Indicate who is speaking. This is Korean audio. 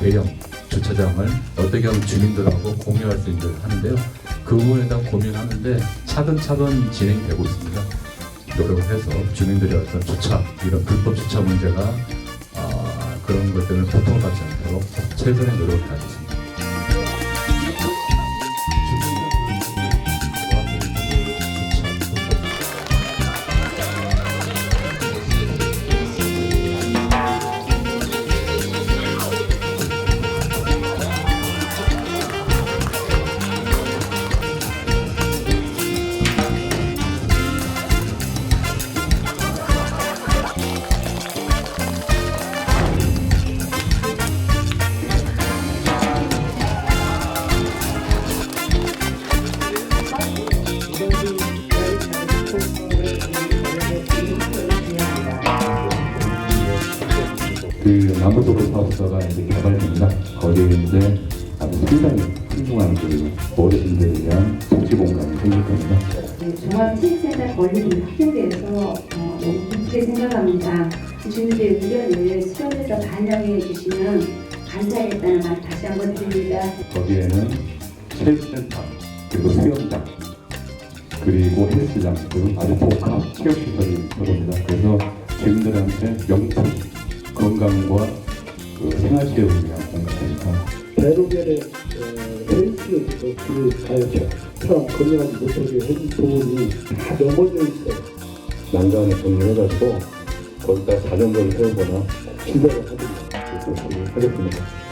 Speaker 1: 대형 주차장을 어떻게 하면 주민들하고 공유할 수 있는 하는데요. 그 부분에 대한 고민하는데 차근차근 진행되고 있습니다. 노력을 해서 주민들의 어떤 주차 이런 불법 주차 문제가 아, 그런 것들을 고통받지 않도록 최선의 노력을 다하겠습니다.
Speaker 2: 그 남부도로 사업소가 이제 개발됩니다. 거기에 이제 아주 상당히 훌륭한 그 어르신들에 대한 복지 공간이 생길 겁니다.
Speaker 3: 네, 종합 체육센터 건립이 확대돼서 어, 너무 기쁘게 생각합니다. 주민들의 의견을 수렴해서 반영해 주시면 감사하겠다는 말 다시 한번 드립니다.
Speaker 2: 거기에는 체육센터, 그리고 수영장, 그리고 헬스장, 그리고 아주 복합 체육시설이 있을 겁니다. 그래서 주민들한테 명품 건강과 그 생활체육을 위한 공간입니다.
Speaker 4: 대로변의 어, 헬스 그 가요처럼 건강하지 못하게 해준 부분이 다 넘어져 있어요.
Speaker 2: 난간에 정리해가지고 거기다 자전거를 세우거나 하든가 그렇게 하겠습니다.